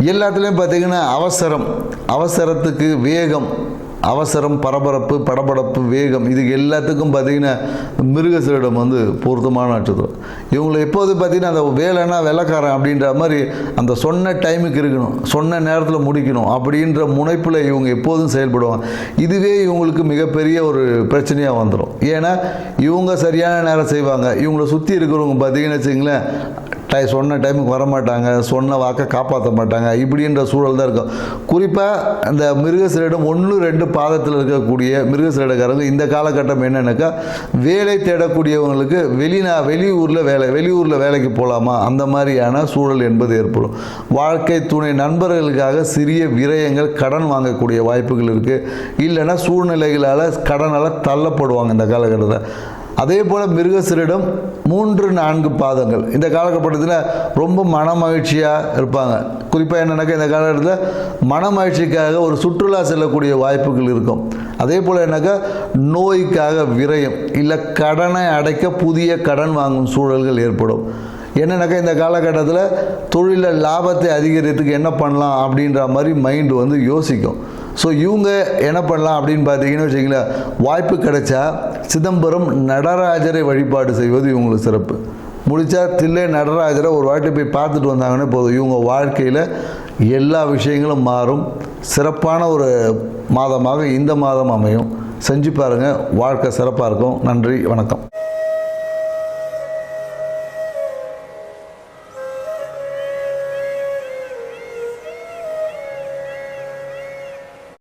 எல்லாத்துலேயும் பார்த்தீங்கன்னா அவசரம். அவசரத்துக்கு வேகம் அவசரம் பரபரப்பு படபடப்பு வேகம் இது எல்லாத்துக்கும் பார்த்தீங்கன்னா மிருக வந்து பொருத்தமான நட்சத்திரம். இவங்களை எப்போது பார்த்தீங்கன்னா அந்த வேலைன்னா வெள்ளக்காரன் அப்படின்ற மாதிரி அந்த சொன்ன டைமுக்கு இருக்கணும் சொன்ன நேரத்தில் முடிக்கணும் அப்படின்ற முனைப்பில் இவங்க எப்போதும் செயல்படுவாங்க. இதுவே இவங்களுக்கு மிகப்பெரிய ஒரு பிரச்சனையாக வந்துடும் ஏன்னா இவங்க சரியான நேரம் செய்வாங்க. இவங்களை சுற்றி இருக்கிறவங்க பார்த்தீங்கன்னு வச்சுங்களேன் டை சொன்ன டைமுக்கு வர மாட்டாங்க சொன்ன வாக்கை காப்பாற்ற மாட்டாங்க இப்படின்ற சூழல் தான் இருக்கும். குறிப்பாக அந்த மிருகசிரிடம் ஒன்று ரெண்டு பாதத்தில் இருக்கக்கூடிய மிருகசிரிடக்காரங்க இந்த காலகட்டம் என்னென்னாக்கா வேலை தேடக்கூடியவங்களுக்கு வெளிநா வெளியூரில் வேலை வெளியூரில் வேலைக்கு போகலாமா அந்த மாதிரியான சூழல் என்பது ஏற்படும். வாழ்க்கை துணை நண்பர்களுக்காக சிறிய விரயங்கள் கடன் வாங்கக்கூடிய வாய்ப்புகள் இருக்குது இல்லைன்னா சூழ்நிலைகளால் கடனால் தள்ளப்படுவாங்க இந்த காலகட்டத்தில். அதே போல் மிருகசிரிடம் மூன்று நான்கு பாதங்கள். இந்த காலகட்டத்தில் ரொம்ப மன மகிழ்ச்சியாக இருப்பாங்க. குறிப்பாக என்னென்னாக்கா இந்த காலகட்டத்தில் மன மகிழ்ச்சிக்காக ஒரு சுற்றுலா செல்லக்கூடிய வாய்ப்புகள் இருக்கும். அதே போல் என்னக்கா நோய்க்காக விரயம் இல்லை கடனை அடைக்க புதிய கடன் வாங்கும் சூழல்கள் ஏற்படும். என்னென்னாக்கா இந்த காலகட்டத்தில் தொழிலில் லாபத்தை அதிகரிக்கிறதுக்கு என்ன பண்ணலாம் அப்படின்ற மாதிரி மைண்டு வந்து யோசிக்கும். ஸோ இவங்க என்ன பண்ணலாம் அப்படின்னு பார்த்தீங்கன்னு வச்சிங்களேன் வாய்ப்பு கிடைச்சா சிதம்பரம் நடராஜரை வழிபாடு செய்வது இவங்களுக்கு சிறப்பு. முடித்தா தில்லை நடராஜரை ஒரு வாட்டி போய் பார்த்துட்டு வந்தாங்கன்னே போதும். இவங்க வாழ்க்கையில் எல்லா விஷயங்களும் மாறும். சிறப்பான ஒரு மாதமாக இந்த மாதம் அமையும். செஞ்சு பாருங்கள் வாழ்க்கை சிறப்பாக இருக்கும். நன்றி வணக்கம்.